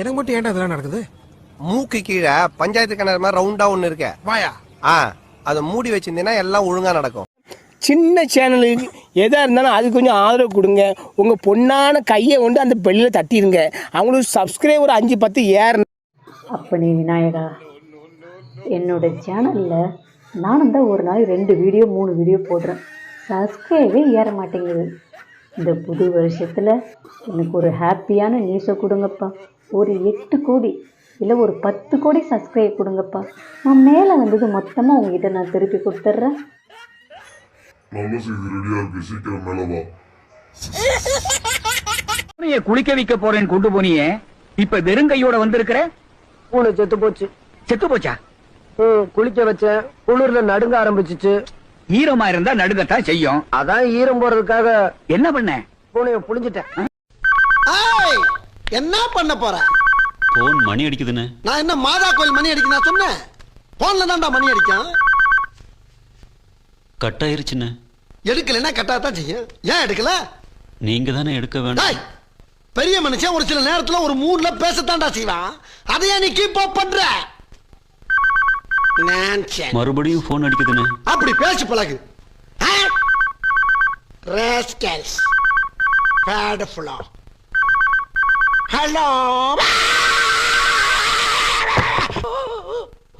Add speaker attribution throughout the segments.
Speaker 1: எனக்கு மட்டும் ஏன்டா இதெல்லாம் நடக்குது?
Speaker 2: மூக்கு கீழே பஞ்சாயத்து கிணறு மாதிரி ரவுண்டா ஒண்ணு இருக்க.
Speaker 1: வாயா?
Speaker 2: ஆ அதை மூடி வச்சிருந்தீங்கன்னா எல்லாம் ஒழுங்கா நடக்கும்.
Speaker 3: சின்ன சேனலுக்கு எதாக இருந்தாலும் அது கொஞ்சம் ஆதரவு கொடுங்க. உங்கள் பொண்ணான கையை கொண்டு அந்த பெல்லில் தட்டிடுங்க அவங்களுக்கு சப்ஸ்கிரைபர் அஞ்சு பத்து ஏறணும்
Speaker 4: அப்பனே விநாயகா என்னோட சேனலில் நானும் தான் ஒரு நாள் ரெண்டு வீடியோ மூணு வீடியோ போடுறேன். சப்ஸ்கிரைபே ஏற மாட்டேங்குது. இந்த புது வருஷத்தில் எனக்கு ஒரு ஹாப்பியான நியூஸை கொடுங்கப்பா. ஒரு எட்டு கோடி இல்லை ஒரு பத்து கோடி சப்ஸ்கிரைப் கொடுங்கப்பா. நான் மேலே வந்தது மொத்தமாக உங்ககிட்ட நான் திருப்பி கொடுத்துட்றேன்.
Speaker 5: நல்ல செய்தி ரெடியா இருக்கு. சீக்கிரம் மேல வா.
Speaker 6: பூனைய குளிக்க வைக்க போறேன்னு கொண்டு போனியே. இப்ப வெறுங்கையோட வந்திருக்கிற?
Speaker 7: பூனை செத்து போச்சு.
Speaker 6: செத்து போச்சா?
Speaker 7: ம், குளிக்க வச்சேன் குளிர்ல நடுங்க ஆரம்பிச்சிச்சு.
Speaker 6: ஈரமா இருந்தா நடுங்கத்தான் செய்யும்.
Speaker 7: அதான் ஈரம் போறதுக்காக
Speaker 6: என்ன பண்ண?
Speaker 7: பூனைய புளிஞ்சிட்டேன்
Speaker 8: என்ன பண்ண போற?
Speaker 9: போன் மணி அடிக்குதுன்னு.
Speaker 8: நான் என்ன மாதா கோயில் மணி அடிக்க நான் சொன்னேன்? போன்ல தான்டா மணி அடிக்கும்.
Speaker 9: கட் ஆயிருச்சுன்னு
Speaker 8: எடுக்கலைன்னா கட்டாதான் செய்யும். ஏன் எடுக்கல?
Speaker 9: நீங்க தானே எடுக்க வேண்டாம்
Speaker 8: பெரிய மனுஷன் ஒரு சில நேரத்துல ஒரு மூணுல பேசத்தான்டா செய்வான். அதையா நீ கீப் அப் பண்ற.
Speaker 9: மறுபடியும் போன் அடிக்குதுன்னு.
Speaker 8: அப்படி பேசி பழகு. ராஸ்கல்ஸ் பேட் ஃபுல்லா ஹலோ.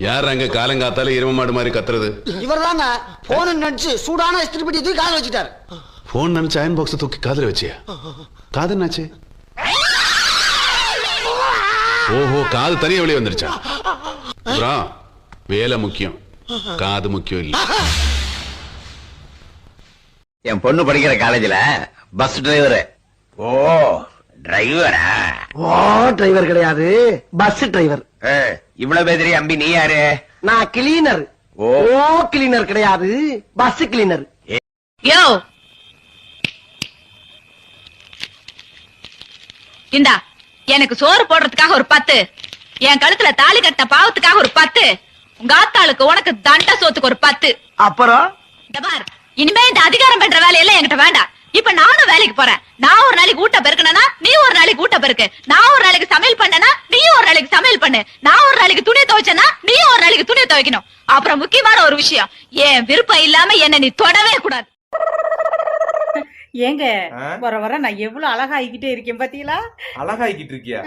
Speaker 5: யார் அங்க காலங்காத்தால எரும மாடு மாதிரி கத்துறது?
Speaker 8: இவர் தாங்க போன நினைச்சு சூடான இஸ்திரி பெட்டி தூக்கி கால வச்சுட்டாரு.
Speaker 5: போன் நினைச்சு அயன் பாக்ஸ் தூக்கி காதுல வச்சியா? காது என்னாச்சு? ஓஹோ காது தனியா வெளியே வந்துருச்சா? வேலை முக்கியம். காது முக்கியம் இல்ல.
Speaker 10: என் பொண்ணு படிக்கிற காலேஜ்ல பஸ் டிரைவர் ஓ டிரைவரா
Speaker 8: ஓ டிரைவர் கிடையாது. பஸ் டிரைவர்
Speaker 10: இவ்வளவு பேதிரி அம்பி நீ யாரு?
Speaker 8: நான் கிளீனர்
Speaker 10: ஓ.
Speaker 8: ஓ கிளீனர் கிடையாது. பஸ் கிளீனர்
Speaker 11: யோ! இந்தா எனக்கு சோறு போடுறதுக்காக ஒரு பத்து. என் கழுத்துல தாலி கட்ட பாவத்துக்காக ஒரு பத்து. உங்க ஆத்தாளுக்கு உனக்கு தண்ட சோத்துக்கு ஒரு பத்து.
Speaker 8: அப்புறம்?
Speaker 11: இனிமே இந்த அதிகாரம் பண்ற வேலையெல்லாம் என்கிட்ட வேண்டாம். இப்ப நானும் வேலைக்கு போறேன். நான் ஒரு நாளைக்கு ஊட்ட பெருக்கணும்னா நீ ஒரு நாளைக்கு ஊட்ட பெருக்கு. நான் ஒரு நாளைக்கு சமையல் பண்ணனா நீ ஒரு நாளைக்கு சமையல் பண்ணு. நான் ஒரு நாளைக்கு துணி துவைச்சனா நீ ஒரு நாளைக்கு துணி துவைக்கணும். அப்புறம் முக்கியமான ஒரு விஷயம். என் விருப்பம் இல்லாம என்ன நீ தொடவே கூடாது.
Speaker 7: ஏங்க வர வர நான் எவ்வளவு அழகாயிக்கிட்டே இருக்கேன் பாத்தீங்களா?
Speaker 2: அழகாய்கிட்டு இருக்கியா?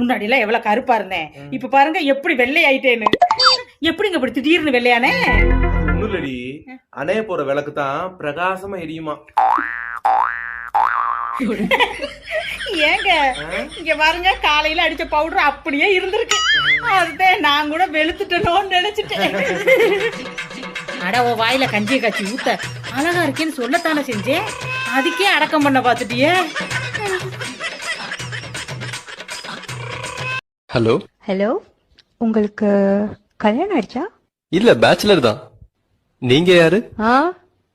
Speaker 7: முன்னாடி எல்லாம் எவ்வளவு கருப்பா இருந்தேன். இப்ப பாருங்க எப்படி வெள்ளை ஆயிட்டேன்னு எப்படிங்க இப்படி திடீர்னு வெள்ளையானே?
Speaker 2: ஒண்ணுலடி அணைய போற விளக்கு தான் பிரகாசமா எரியுமா?
Speaker 7: ஏங்க இங்க பாருங்க காலையில அடிச்ச பவுடர் அப்படியே இருந்திருக்கு. அதுதான் நான் கூட வெளுத்துட்டனோன்னு நினைச்சிட்டேன். அட ஓ வாயில கஞ்சியை காய்ச்சி ஊத்த. அழகா இருக்கேன்னு சொல்லத்தானே செஞ்சேன். அதுக்கே அடக்கம் பண்ண பாத்துட்டியே
Speaker 2: ஹலோ?
Speaker 4: ஹலோ உங்களுக்கு கல்யாணம் ஆயிடுச்சா?
Speaker 2: இல்ல பேச்சுலர் தான். நீங்க யாரு?
Speaker 4: ஆ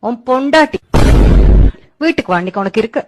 Speaker 4: உன் பொண்டாட்டி. வீட்டுக்கு வாண்டிக்கு உனக்கு இருக்கு.